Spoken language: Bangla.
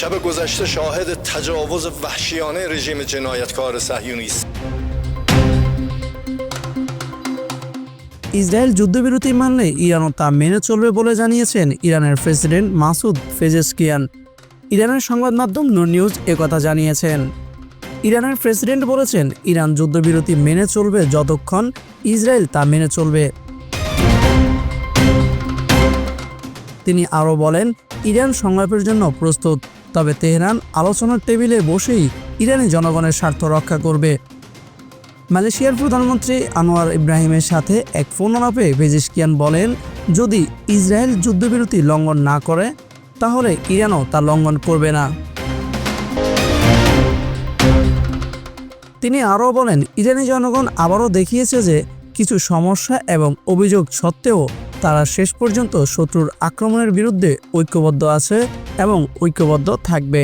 شب گذشته شاهد تجاوز وحشیانه رژیم جنایتکار صهیونی است ইসরায়েল যুদ্ধবিরতি মানলে ইরানও তা মেনে চলবে বলে জানিয়েছেন ইরানের প্রেসিডেন্ট মাসুদ ফেজেসকিয়ান ইরানের সংবাদ মাধ্যম নূর নিউজ একথা জানিয়েছেন ইরানের প্রেসিডেন্ট বলেছেন ইরান যুদ্ধবিরতি মেনে চলবে যতক্ষণ ইসরায়েল তা মেনে চলবে তিনি আরও বলেন ইরান সংলাপের জন্য প্রস্তুত তবে তেহরান আলোচনার টেবিলে বসেই ইরানি জনগণের স্বার্থ রক্ষা করবে। মালয়েশিয়ার প্রধানমন্ত্রী আনোয়ার ইব্রাহিমের সাথে এক ফোনালাপে ভেজিসকিয়ান বলেন, যদি ইসরায়েল যুদ্ধবিরতি লঙ্ঘন না করে, তাহলে ইরানও তা লঙ্ঘন করবে না। তিনি আরও বলেন, ইরানি জনগণ আবারও দেখিয়েছে যে কিছু সমস্যা এবং অভিযোগ সত্ত্বেও তারা শেষ পর্যন্ত শত্রুর আক্রমণের বিরুদ্ধে ঐক্যবদ্ধ আছে। এবং ঐক্যবদ্ধ থাকবে।